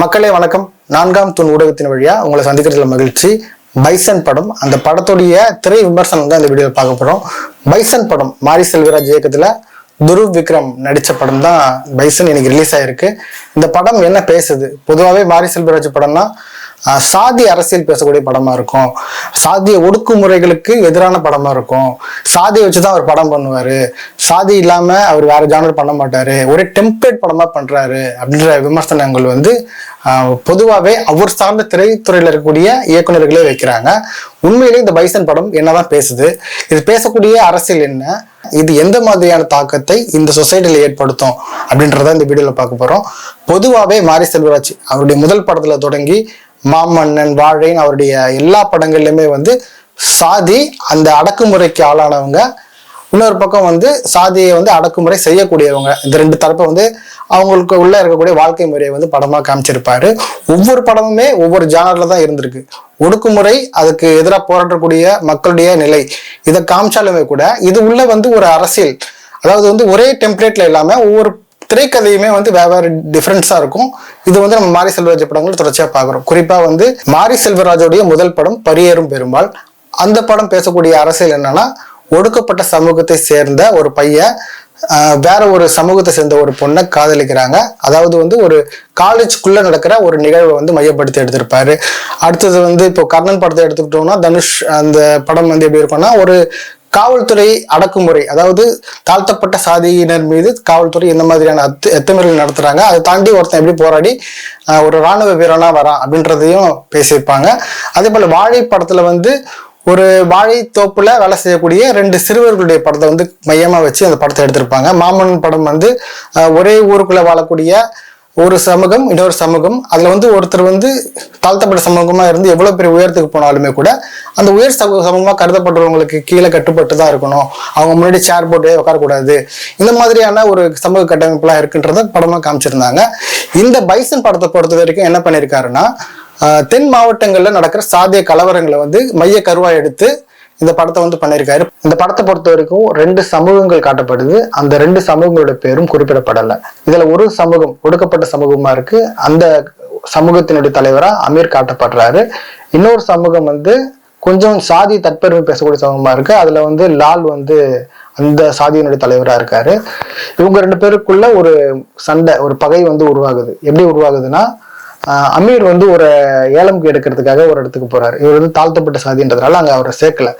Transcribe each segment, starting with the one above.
மக்களே வணக்கம். நான்காம் தூண் ஊடகத்தின் வழியா உங்களை சந்திக்கிறதுல மகிழ்ச்சி. பைசன் படம் அந்த படத்துடைய திரை விமர்சனம் தான் இந்த வீடியோவில் பார்க்க போகிறோம் பைசன் படம் மாரி செல்வராஜ் இயக்கத்தில் துருவ் விக்ரம் நடித்த படம் தான் பைசன் இன்னைக்கு ரிலீஸ் ஆகிருக்கு இந்த படம் என்ன பேசுது? பொதுவாகவே மாரி செல்வராஜ் படம்னா சாதி அரசியல் பேசக்கூடிய படமா இருக்கும். சாதிய ஒடுக்குமுறைகளுக்கு எதிரான படமா இருக்கும். சாதியை வச்சுதான் அவர் படம் பண்ணுவாரு. சாதி இல்லாம அவர் வேற ஜானர் பண்ண மாட்டாரு. ஒரே டெம்ப்ளேட் படமா பண்றாரு அப்படின்ற விமர்சனங்கள் வந்து பொதுவாகவே அவர் சார்ந்த திரைத்துறையில் இருக்கக்கூடிய இயக்குனர்களே வைக்கிறாங்க. உண்மையிலேயே இந்த பைசன் படம் என்னதான் பேசுது? இது பேசக்கூடிய அரசியல் என்ன? இது எந்த மாதிரியான தாக்கத்தை இந்த சொசைட்டியில் ஏற்படுத்தும் அப்படின்றத இந்த வீடியோவில் பார்க்க போகிறோம் பொதுவாகவே மாரி செல்வராஜ் அவருடைய முதல் படத்தில் தொடங்கி மாமன்னன் வாழைன்னு அவருடைய எல்லா படங்கள்லையுமே வந்து சாதி அந்த அடக்குமுறைக்கு ஆளானவங்க. இன்னொரு பக்கம் வந்து சாதியை வந்து அடக்குமுறை செய்யக்கூடியவங்க. இந்த ரெண்டு தரப்பை வந்து அவங்களுக்கு உள்ள இருக்கக்கூடிய வாழ்க்கை முறையை வந்து படமாக காமிச்சிருப்பாரு. ஒவ்வொரு படமுமே ஒவ்வொரு ஜானர்ல தான் இருந்திருக்கு. ஒடுக்குமுறை அதுக்கு எதிராக போராடக்கூடிய மக்களுடைய நிலை. இதை காமிச்சாலுமே கூட இது உள்ள வந்து ஒரு அரசியல். அதாவது வந்து ஒரே டெம்ப்ளேட்ல இல்லாமல் ஒவ்வொரு திரைக்கதையுமே வந்து வெவ்வேறு டிஃப்ரென்ஸாக இருக்கும். இது வந்து நம்ம மாரி செல்வராஜ் படங்கள் தொடர்ச்சியாக பார்க்குறோம். குறிப்பாக வந்து மாரி செல்வராஜோடைய முதல் படம் பரியேறும் பெருமாள். அந்த படம் பேசக்கூடிய அரசியல் என்னன்னா ஒடுக்கப்பட்ட சமூகத்தை சேர்ந்த ஒரு பையன் வேற ஒரு சமூகத்தை சேர்ந்த ஒரு பொண்ணை காதலிக்கிறாங்க. அதாவது வந்து ஒரு காலேஜ்குள்ள நடக்கிற ஒரு நிகழ்வை வந்து மையப்படுத்தி எடுத்திருப்பாரு. அடுத்தது வந்து இப்போ கர்ணன் படத்தை எடுத்துக்கிட்டோம்னா தனுஷ் அந்த படம் வந்து எப்படி இருக்கும்னா ஒரு காவல்துறை அடக்குமுறை அதாவது தாழ்த்தப்பட்ட சாதியினர் மீது காவல்துறை இந்த மாதிரியான அத்து எத்தமிழல் நடத்துகிறாங்க அதை தாண்டி ஒருத்தன் எப்படி போராடி ஒரு ராணுவ வீரனாக வரான் அப்படின்றதையும் பேசியிருப்பாங்க. அதே போல் வாழை படத்தில் வந்து ஒரு வாழை தோப்புல வேலை செய்யக்கூடிய ரெண்டு சிறுவர்களுடைய படத்தை வந்து மையமாக வச்சு அந்த படத்தை எடுத்திருப்பாங்க. மாமன் படம் வந்து ஒரே ஊருக்குள்ளே வாழக்கூடிய ஒரு சமூகம் இன்னொரு சமூகம் அதுல வந்து ஒருத்தர் வந்து தாழ்த்தப்பட்ட சமூகமா இருந்து எவ்வளவு பெரிய உயரத்துக்கு போனாலுமே கூட அந்த உயர் சமூக சமூகமா கருதப்படுறவங்களுக்கு கீழே கட்டுப்பட்டு தான் இருக்கணும். அவங்க முன்னாடி சேர் போட்டு உட்காரக்கூடாது. இந்த மாதிரியான ஒரு சமூக கட்டமைப்புலாம் இருக்குன்றத படமா காமிச்சிருந்தாங்க. இந்த பைசன் படத்தை பொறுத்த வரைக்கும் என்ன பண்ணியிருக்காருன்னா தென் மாவட்டங்களில் நடக்கிற சாதிய கலவரங்களை வந்து மைய கருவாக எடுத்து இந்த படத்தை வந்து பண்ணியிருக்காரு. இந்த படத்தை பொறுத்த வரைக்கும் ரெண்டு சமூகங்கள் காட்டப்படுது. அந்த ரெண்டு சமூகங்களோட பேரும் குறிப்பிடப்படலை. இதுல ஒரு சமூகம் ஒடுக்கப்பட்ட சமூகமா இருக்கு. அந்த சமூகத்தினுடைய தலைவரா அமீர் காட்டப்படுறாரு. இன்னொரு சமூகம் வந்து கொஞ்சம் சாதி தற்பெருமை பேசக்கூடிய சமூகமா இருக்கு. அதுல வந்து லால் வந்து அந்த சாதியினுடைய தலைவரா இருக்காரு. இவங்க ரெண்டு பேருக்குள்ள ஒரு சண்டை ஒரு பகை வந்து உருவாகுது. எப்படி உருவாகுதுன்னா அமீர் வந்து ஒரு ஏலம்க்கு எடுக்கிறதுக்காக ஒரு இடத்துக்கு போறாரு. இவர் வந்து தாழ்த்தப்பட்ட சாதின்றதுனால அங்க அவரை சேர்க்கல.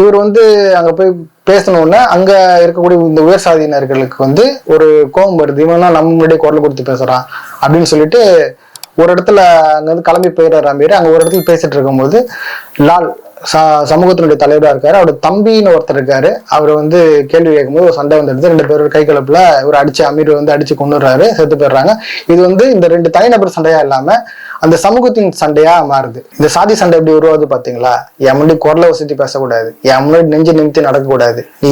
இவர் வந்து அங்க போய் பேசணும்னா அங்க இருக்கக்கூடிய இந்த உயர் சாதியினர்களுக்கு வந்து ஒரு கோபம் வருது. இவனா நம்ம முன்னாடியே குரல் கொடுத்து பேசுறான் அப்படின்னு சொல்லிட்டு ஒரு இடத்துல அங்க வந்து கிளம்பி போயிடுறாரு அமீர். அங்க ஒரு இடத்துல பேசிட்டு இருக்கும்போது லால் சமூகத்தினுடைய தலைவராக இருக்காரு. அவரோட தம்பின்னு ஒருத்தர் இருக்காரு. அவர் வந்து கேள்வி கேட்கும்போது ஒரு சண்டை வந்துடுது. ரெண்டு பேரும் கை கலப்புல இவர் அடிச்சு அமீர் வந்து அடிச்சு கொண்டுறாரு செத்து போயிடுறாங்க. இது வந்து இந்த ரெண்டு தனிநபர் சண்டையா இல்லாம அந்த சமூகத்தின் சண்டையா மாறுது. இந்த சாதி சண்டை எப்படி உருவாது பாத்தீங்களா? என் முன்னாடி குரலை வசதி பேசக்கூடாது. என் முன்னாடி நெஞ்சு நிமித்தி நடக்கக்கூடாது. நீ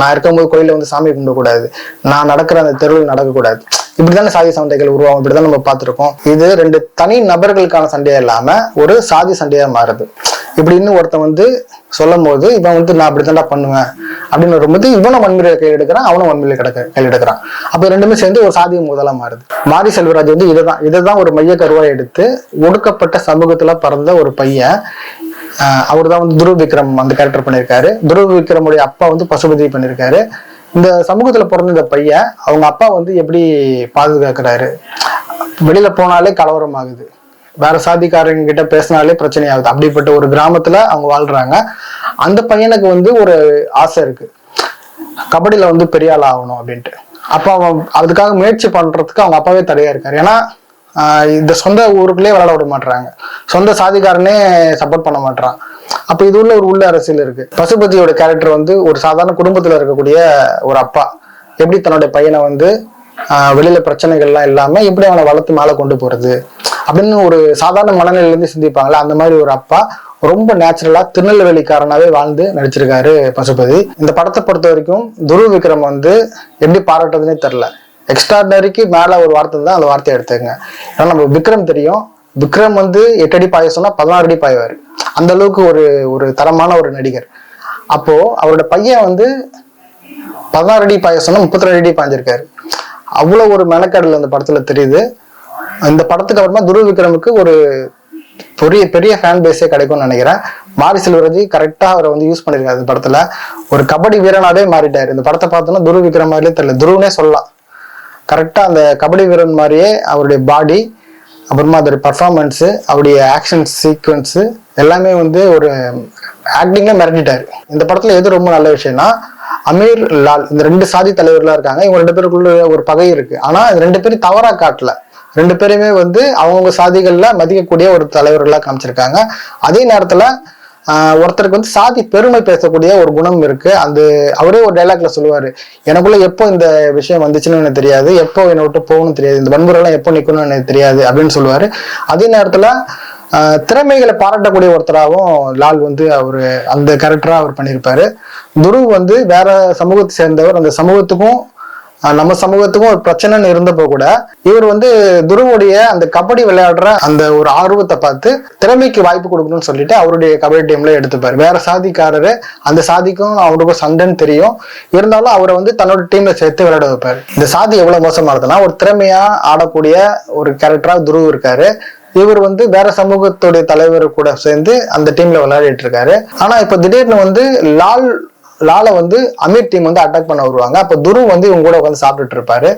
நான் இருக்கும்போது கோயில வந்து சாமி கும்பிடக்கூடாது. நான் நடக்கிற அந்த தெருவில் நடக்கக்கூடாது. இப்படிதானே சாதி சண்டைகள் உருவாகும். இப்படிதான் நம்ம பார்த்துருக்கோம். இது ரெண்டு தனி நபர்களுக்கான சண்டையா இல்லாம ஒரு சாதி சண்டையா மாறுது. இப்படின்னு ஒருத்தன் வந்து சொல்லும் போது இவன் வந்து நான் அப்படித்தான்டா பண்ணுவேன் அப்படின்னு வரும்போது இவனும் வன்முறையை கையில் எடுக்கிறான் அவனும் வன்முறையை கிடக்க கையில் எடுக்கிறான். அப்ப ரெண்டுமே சேர்ந்து ஒரு சாதிய முதலா மாறுது. மாரி செல்வராஜ் வந்து இதுதான் இதுதான் ஒரு மைய கருவாய் எடுத்து ஒடுக்கப்பட்ட சமூகத்துல பிறந்த ஒரு பையன். அவர் தான் வந்து துருவ விக்ரம் அந்த கேரக்டர் பண்ணியிருக்காரு. துருவ விக்ரமுடைய அப்பா வந்து பசுபதி பண்ணியிருக்காரு. இந்த சமூகத்துல பிறந்த இந்த பையன் அவங்க அப்பா வந்து எப்படி பாதுகாக்கிறாரு? வெளியில போனாலே கலவரம் ஆகுது வேற சாதிக்காரங்க கிட்ட பேசினாலே பிரச்சனை ஆகுது அப்படிப்பட்ட ஒரு கிராமத்துல அவங்க வாழ்றாங்க. அந்த பையனுக்கு வந்து ஒரு ஆசை இருக்கு. கபடியில வந்து பெரிய ஆள் ஆகணும் அப்படின்ட்டு. அப்ப அவன் அதுக்காக முயற்சி பண்றதுக்கு அவங்க அப்பாவே தடையா இருக்காரு. ஏன்னா இந்த சொந்த ஊருக்குள்ளே விளையாட விட மாட்டாங்க சொந்த சாதிக்காரனே சப்போர்ட் பண்ண மாட்டான் அப்ப இது உள்ள ஒரு உள்ள அரசியல் இருக்கு. பசுபதியோட கேரக்டர் வந்து ஒரு சாதாரண குடும்பத்துல இருக்கக்கூடிய ஒரு அப்பா. எப்படி தன்னுடைய பையனை வந்து வெளியில பிரச்சனைகள்லாம் இல்லாம எப்படி அவனை வளர்த்து மேலே கொண்டு போறது? அப்படின்னு ஒரு சாதாரண மனநிலையிலேருந்து சிந்திப்பாங்களா அந்த மாதிரி ஒரு அப்பா ரொம்ப நேச்சுரலா திருநெல்வேலிக்காரனாவே வாழ்ந்து நடிச்சிருக்காரு பசுபதி. இந்த படத்தை பொறுத்த வரைக்கும் துருவ விக்ரம் வந்து எப்படி பாராட்டுறதுனே தெரில எக்ஸ்ட்ராடனரிக்கு மேல ஒரு வார்த்தை தான் அந்த வார்த்தையை எடுத்துங்க ஏன்னா நம்ம விக்ரம் தெரியும். விக்ரம் வந்து எட்டு அடி பாய சொன்னா பதினாறு அடி பாய்வார். அந்த அளவுக்கு ஒரு ஒரு தரமான ஒரு நடிகர். அப்போ அவரோட பையன் வந்து பதினாறு அடி பாய சொன்னா முப்பத்தி ரெண்டு அடி பாய்ஞ்சிருக்காரு. அவ்வளோ ஒரு மெனக்கடல் அந்த படத்தில் தெரியுது. இந்த படத்துக்கு அப்புறமா துருவ விக்ரமுக்கு ஒரு பெரிய பெரிய ஃபேன் பேஸே கிடைக்கும்னு நினைக்கிறேன். மாரி செல்வராஜ் கரெக்டாக அவரை வந்து யூஸ் பண்ணியிருக்காரு இந்த படத்தில். ஒரு கபடி வீரனாவே மாறிட்டார். இந்த படத்தை பார்த்தோன்னா துருவ் விக்ரம் மாதிரியே தெரியல. துருவனே சொல்லலாம். கரெக்டாக அந்த கபடி வீரன் மாதிரியே அவருடைய பாடி அப்புறமா அதோடைய பர்ஃபார்மன்ஸு அவருடைய ஆக்ஷன் சீக்வன்ஸு எல்லாமே வந்து ஒரு ஆக்டிங்காக மிரட்டிட்டார். இந்த படத்தில் எது ரொம்ப நல்ல விஷயம்னா அமீர் லால் இந்த ரெண்டு சாதி தலைவர்களா இருக்காங்க. இவங்க ரெண்டு பேருக்குள்ள ஒரு பகை இருக்கு. ஆனா இந்த ரெண்டு பேரும் தவறா காட்டல. ரெண்டு பேருமே வந்து அவங்கவுங்க சாதிகள்ல மதிக்கக்கூடிய ஒரு தலைவர்களா காமிச்சிருக்காங்க. அதே நேரத்துல ஒருத்தருக்கு வந்து சாதி பெருமை பேசக்கூடிய ஒரு குணம் இருக்கு. அந்த அவரே ஒரு டைலாக்ல சொல்லுவாரு எனக்குள்ள எப்போ இந்த விஷயம் வந்துச்சுன்னு எனக்கு தெரியாது. எப்போ என்னை விட்டு போகணும்னு தெரியாது. இந்த வன்முறை எல்லாம் எப்போ நிக்கணும்னு எனக்கு தெரியாது. அப்படின்னு சொல்லுவாரு. அதே நேரத்துல திறமைகளை பாராட்டக்கூடிய ஒருத்தராகவும் லால் வந்து அவரு அந்த கேரக்டரா அவர் பண்ணியிருப்பாரு. துருவ் வந்து வேற சமூகத்தை சேர்ந்தவர். அந்த சமூகத்துக்கும் நம்ம சமூகத்துக்கும் ஒரு பிரச்சனைன்னு இருந்தப்போ கூட இவர் வந்து துருவுடைய அந்த கபடி விளையாடுற அந்த ஒரு ஆர்வத்தை பார்த்து திறமைக்கு வாய்ப்பு கொடுக்கணும்னு சொல்லிட்டு அவருடைய கபடி டீம்ல எடுத்துப்பாரு. வேற சாதிக்காரரு அந்த சாதிக்கும் அவருக்கும் சண்டைன்னு தெரியும். இருந்தாலும் அவரை வந்து தன்னோட டீம்ல சேர்த்து விளையாட வைப்பாரு. இந்த சாதி எவ்வளவு மோசமானதுன்னா ஒரு திறமையா ஆடக்கூடிய ஒரு கேரக்டரா துருவ் இருக்காரு. இவர் வந்து வேற சமூகத்துடைய தலைவர் கூட சேர்ந்து அந்த டீம்ல விளையாடிட்டு இருக்காரு. ஆனா இப்ப திடீர்னு வந்து லால் லால வந்து அமீர் டீம் வந்து அட்டாக் பண்ண வருவாங்க. அப்ப துரு வந்து இவங்க கூட உட்காந்து சாப்பிட்டுட்டு இருப்பாரு.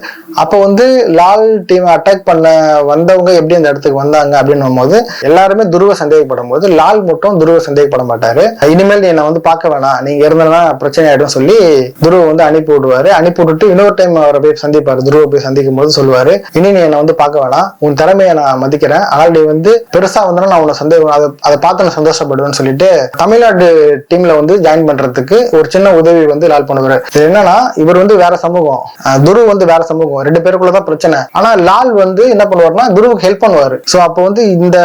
அப்ப வந்து லால் டீம் அட்டாக் பண்ண வந்தவங்க எப்படி அந்த இடத்துக்கு வந்தாங்க அப்படின்னும் போது எல்லாருமே துருவ சந்தேகப்படும் போது லால் மட்டும் துருவ சந்தேகப்பட மாட்டாரு. இனிமேல் நீ என்னை வந்து பார்க்க வேணாம். நீங்க இருந்தனா பிரச்சனை ஆயிடும் சொல்லி துருவ வந்து அனுப்பி விடுவாரு. அனுப்பி விட்டுட்டு இன்னொரு டைம் அவரை போய் சந்திப்பாரு. துருவ போய் சந்திக்கும் போது சொல்லுவாரு இனி நீ என்னை வந்து பார்க்க வேணாம். உன் திறமையை நான் மதிக்கிறேன். ஆனால் நீ வந்து பெருசா வந்தா நான் உன்னை சந்தேகம் அதை அதை பார்த்து நான் சந்தோஷப்படுவேன்னு சொல்லிட்டு தமிழ்நாடு டீம்ல வந்து ஜாயின் பண்றதுக்கு ஒரு சின்ன உதவி வந்து லால் பண்ணுவாரு. இது என்னன்னா இவர் வந்து வேற சமூகம். அஹ் துரு வந்து வேற சமூகம். ரெண்டு பேருக்குள்ளதான் பிரச்சனை. ஆனா லால் வந்து என்ன பண்ணுவாருன்னா துருவுக்கு ஹெல்ப் பண்ணுவாரு. சோ அப்போ வந்து இந்த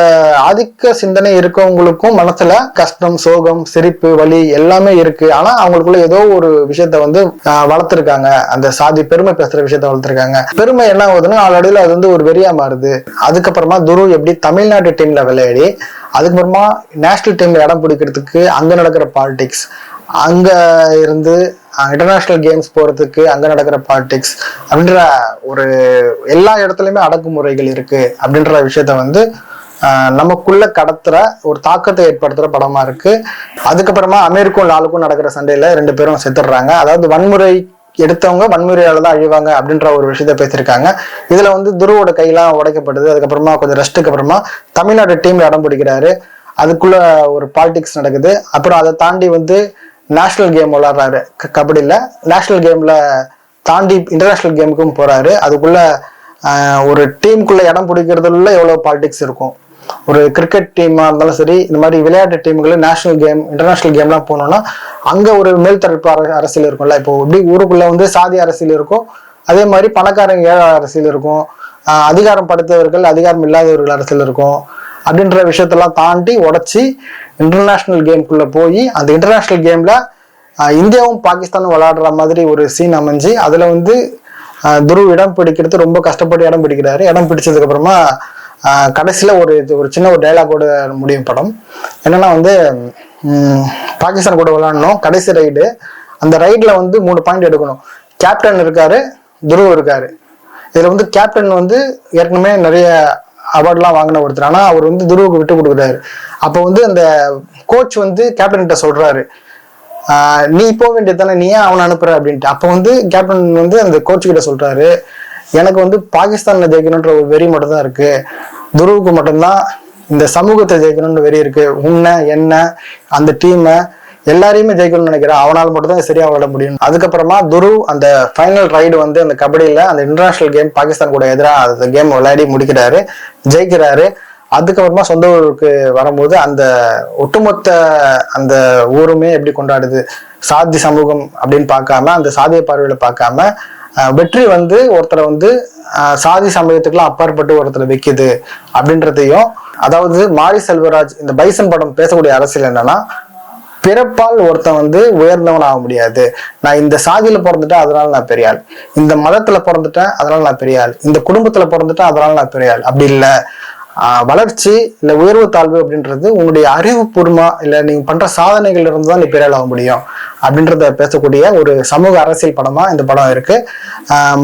ஆதிக்க சிந்தனை இருக்கவங்களுக்கும் மனசுல கஷ்டம் சோகம் சிரிப்பு வலி எல்லாமே இருக்கு. ஆனா அவங்களுக்குள்ள ஏதோ ஒரு விஷயத்த வந்து வளர்த்துருக்காங்க வளர்த்திருக்காங்க. அந்த சாதி பெருமை பேசுற விஷயத்த வளர்த்திருக்காங்க. பெருமை என்ன ஆகுதுன்னா நாளடைவில் அது வந்து ஒரு வெறியா மாறுது. அதுக்கப்புறமா துரு எப்படி தமிழ்நாட்டு டீம்ல விளையாடி அதுக்கப்புறமா நேஷனல் டீம்ல இடம் பிடிக்கிறதுக்கு அங்க நடக்கிற பாலிடிக்ஸ் அங்க இருந்து இன்டர்நேஷனல் கேம்ஸ் போறதுக்கு அங்க நடக்கிற பாலிடிக்ஸ் அப்படின்ற ஒரு எல்லா இடத்துலயுமே அடக்குமுறைகள் இருக்கு அப்படின்ற விஷயத்த வந்து நமக்குள்ள கடத்துற ஒரு தாக்கத்தை ஏற்படுத்துகிற படமா இருக்கு. அதுக்கப்புறமா அமெரிக்கும் லாலுக்கும் நடக்கிற சண்டையில ரெண்டு பேரும் செத்துடுறாங்க. அதாவது வன்முறை எடுத்தவங்க வன்முறையால தான் அழிவாங்க அப்படின்ற ஒரு விஷயத்த பேசியிருக்காங்க. இதுல வந்து துருவோட கையெல்லாம் உடைக்கப்படுது. அதுக்கப்புறமா கொஞ்சம் ரெஸ்ட்டுக்கு அப்புறமா தமிழ்நாடு டீம் இடம் பிடிக்கிறாரு. அதுக்குள்ள ஒரு பாலிடிக்ஸ் நடக்குது. அப்புறம் அதை தாண்டி வந்து நேஷ்னல் கேம் விளாடுறாரு. கபடியில். நேஷ்னல் கேமில் தாண்டி இன்டர்நேஷ்னல் கேமுக்கும் போகிறாரு அதுக்குள்ள ஒரு டீமுக்குள்ள இடம் பிடிக்கிறதுல எவ்வளோ பாலிடிக்ஸ் இருக்கும். ஒரு கிரிக்கெட் டீமாக இருந்தாலும் சரி இந்த மாதிரி விளையாட்டு டீமுகள் நேஷனல் கேம் இன்டர்நேஷனல் கேம்லாம் போனோம்னா அங்கே ஒரு மேல்தரப்பு அரசியல் இருக்கும்ல. இப்போ எப்படி ஊருக்குள்ளே வந்து சாதி அரசியல் இருக்கும். அதே மாதிரி பணக்காரங்க ஏழை அரசியல் இருக்கும். அதிகாரம் படுத்தவர்கள் அதிகாரம் இல்லாதவர்கள் அரசியல் இருக்கும். அப்படின்ற விஷயத்தெல்லாம் தாண்டி உடச்சி இன்டர்நேஷ்னல் கேம்குள்ள போய் அந்த இன்டர்நேஷ்னல் கேம்ல இந்தியாவும் பாகிஸ்தானும் விளையாடுற மாதிரி ஒரு சீன் அமைஞ்சு அதுல வந்து துருவ் இடம் பிடிக்கிறது ரொம்ப கஷ்டப்பட்டு இடம் பிடிக்கிறாரு. இடம் பிடிச்சதுக்கு அப்புறமா ஒரு இது ஒரு சின்ன ஒரு டைலாகோட முடியும் படம். என்னன்னா வந்து பாகிஸ்தான் கூட விளையாடணும். கடைசி ரைடு அந்த ரைடில் வந்து மூணு பாயிண்ட் எடுக்கணும். கேப்டன் இருக்காரு துருவ் இருக்காரு. இதில் வந்து கேப்டன் வந்து ஏற்கனவே நிறைய அவார்ட்லாம் வாங்கின ஒருத்தர். ஆனால் அவர் வந்து துருவுக்கு விட்டு கொடுக்குறாரு. அப்போ வந்து அந்த கோச் வந்து கேப்டன்கிட்ட சொல்கிறாரு நீ போக வேண்டியது தானே நீ ஏன் அவனை அனுப்புற? அப்படின்ட்டு. அப்போ வந்து கேப்டன் வந்து அந்த கோச் கிட்ட சொல்கிறாரு எனக்கு வந்து பாகிஸ்தானில் ஜெயிக்கணுன்ற ஒரு வெறி மட்டும் தான் இருக்குது துருவுக்கு மட்டும்தான் இந்த சமூகத்தை ஜெயிக்கணும்னு வெறி இருக்குது உன்னை என்ன அந்த டீமை எல்லாரையுமே ஜெயிக்கணும்னு நினைக்கிறேன். அவனால் மட்டும் தான் சரியா விளையாட முடியும். அதுக்கப்புறமா துரு அந்த ஃபைனல் ரைடு வந்து அந்த கபடியில் அந்த இன்டர்நேஷனல் கேம் பாகிஸ்தான் கூட எதிராக அந்த கேம் விளையாடி முடிக்கிறாரு. ஜெயிக்கிறாரு. அதுக்கப்புறமா சொந்த ஊருக்கு வரும்போது அந்த ஒட்டுமொத்த அந்த ஊருமே எப்படி கொண்டாடுது? சாதி சமூகம் அப்படின்னு பார்க்காம அந்த சாதிய பார்வையில் பார்க்காம வெற்றி வந்து ஒருத்தரை வந்து சாதி சமயத்துக்குலாம் அப்பாற்பட்டு ஒருத்தரை வைக்குது அப்படின்றதையும் அதாவது மாரி செல்வராஜ் இந்த பைசன் படம் பேசக்கூடிய அரசியல் என்னன்னா பிறப்பால் ஒருத்தன் வந்து உயர்ந்தவன் ஆக முடியாது. நான் இந்த சாதியில பிறந்துட்டேன் அதனால நான் பெரியாள். இந்த மதத்துல பிறந்துட்டேன் அதனால நான் பெரியாள். இந்த குடும்பத்துல பிறந்துட்டேன் அதனால நான் பெரியாள். அப்படி இல்லை. வளர்ச்சி இல்ல உயர்வு தாழ்வு அப்படின்றது உங்களுடைய அறிவுபூர்வமா இல்ல நீங்க பண்ற சாதனைகள் இருந்து தான் நீ பெரிய ஆக முடியும். அப்படின்றத பேசக்கூடிய ஒரு சமூக அரசியல் படமா இந்த படம் இருக்கு.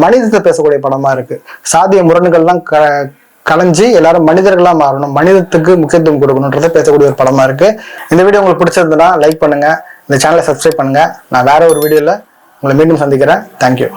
மனிதத்தை பேசக்கூடிய படமா இருக்கு. சாதிய முரண்கள்லாம் க கலைஞ்சு எல்லாரும் மனிதர்களா மாறணும் மனிதத்துக்கு முக்கியத்துவம் கொடுக்கணுன்றதை பேசக்கூடிய ஒரு படமா இருக்கு. இந்த வீடியோ உங்களுக்கு பிடிச்சிருந்ததுன்னா லைக் பண்ணுங்க. இந்த சேனலை சப்ஸ்கிரைப் பண்ணுங்க. நான் வேற ஒரு வீடியோல உங்களை மீண்டும் சந்திக்கிறேன். தேங்க்யூ